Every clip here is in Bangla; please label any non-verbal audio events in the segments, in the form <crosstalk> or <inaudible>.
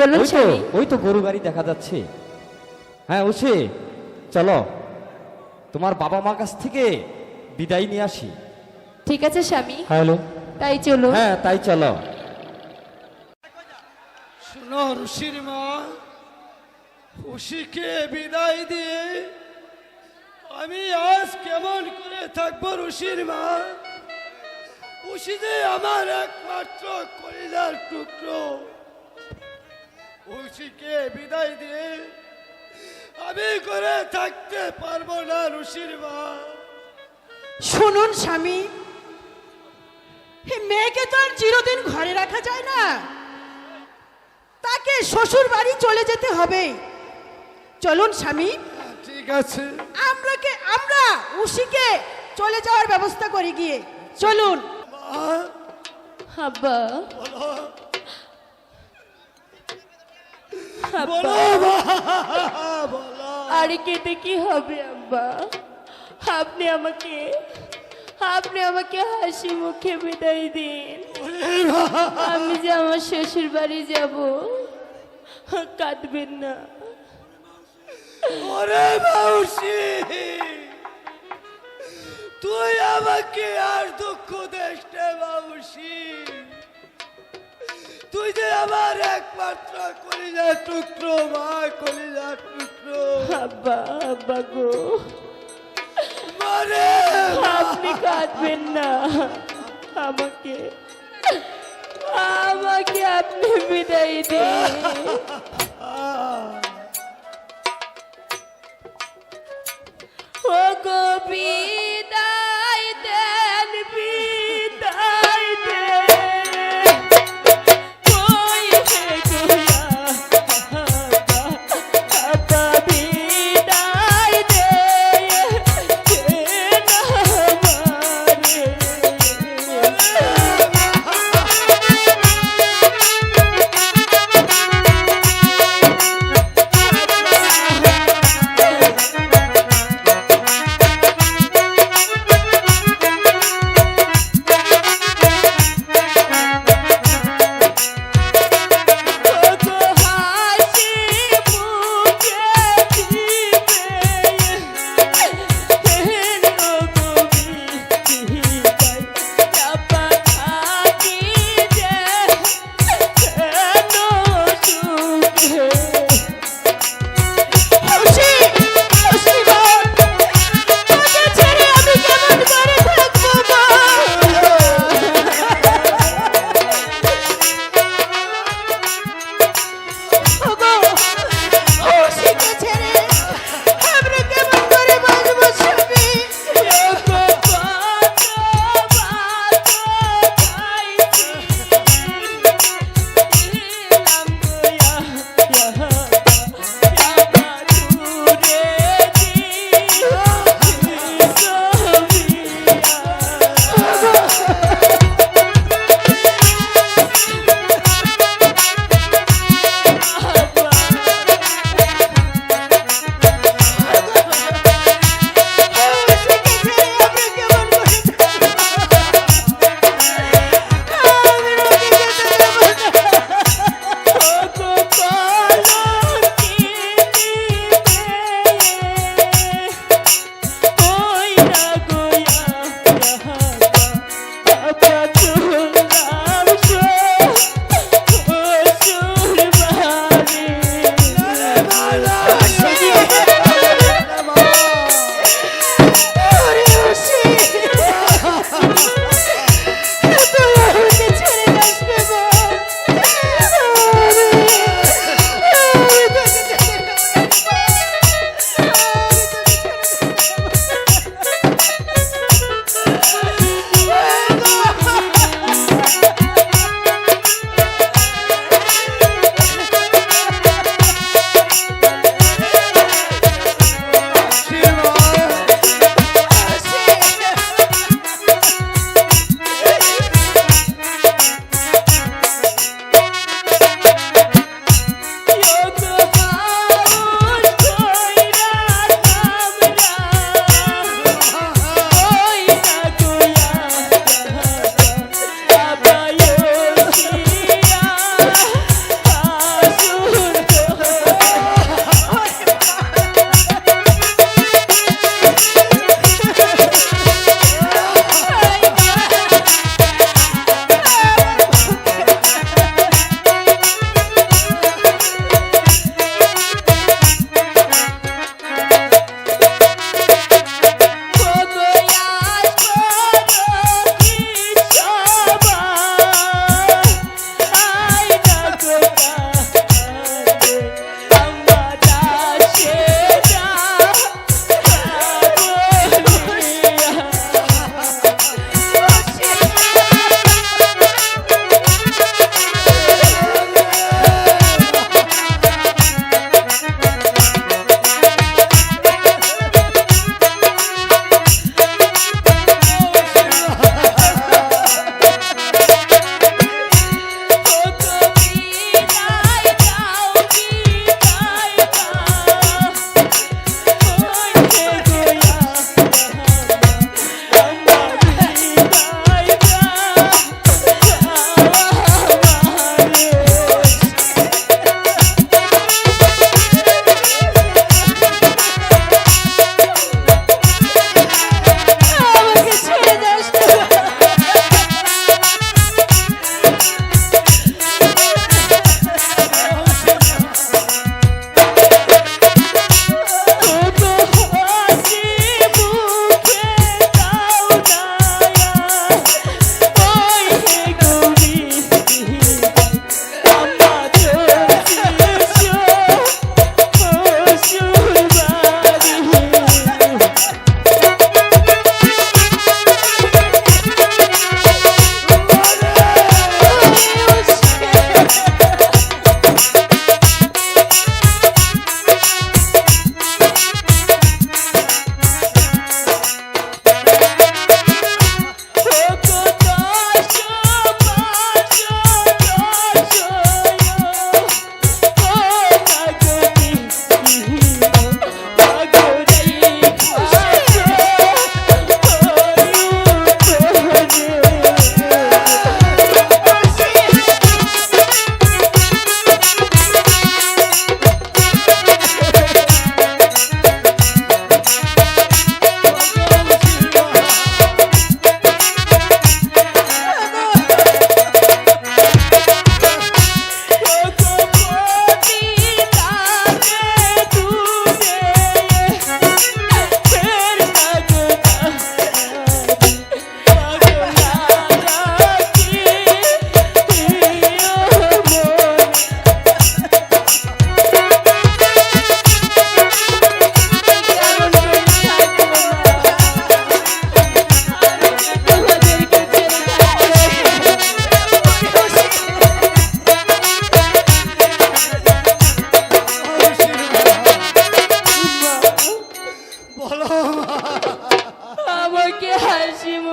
তো স্বামী ওই তো গরু গাড়ি দেখা যাচ্ছে। হ্যাঁ উসে চলো। তোমার বাবা মার কাছ থেকে বিদায় নিয়ে আসি। ঠিক আছে স্বামী। হ্যালো। তাই চলো। হ্যাঁ তাই চলো। শোনো ঋষির মা ঋষিকে বিদায় দিয়ে আমি আজ কেমন করে থাকব ঋষির মা? ঋষি যে আমার একমাত্র কলিজার টুকরো। ঋষিকে বিদায় দিয়ে আমি করে থাকতে পারব না ঋষির মা। শুনুন স্বামী মেয়েকে তো আর চিরদিন ঘরে রাখা যায় না। তাকে শ্বশুর বাড়ি চলে যেতে হবে। চলুন স্বামী ঠিক আছে। আমরা আমরাকে আমরা উশিকে চলে যাওয়ার ব্যবস্থা করি গিয়ে। চলুন। আব্বা। বলো। <laughs> আর কেটে কি হবে আব্বা? আপনি আমাকে আপনি আমাকে হাসি মুখে বিদায় দিন। আমি যে আমার শ্বশুর বাড়ি যাব কাঁদবেন না। ওরে মাউসি তুই আমাকে আর দুঃখ দেশ মাউসি। তুই যে আমার একমাত্র কলিজা টুকরো মা কলিজা টুকরো। আব্বা আব্বা গো। মারে আপনি কাঁদবেন না। আমাকে আমাকে আপনি বিদায় দিন। ও গো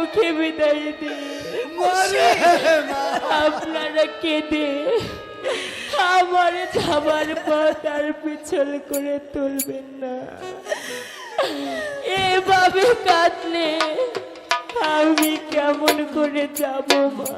মুখে বিদায় দিন আপনারা কেঁদে আমার যাবার পথ আর পিছল করে তুলবেন না। এভাবে কাঁদলে আমি কেমন করে যাব মা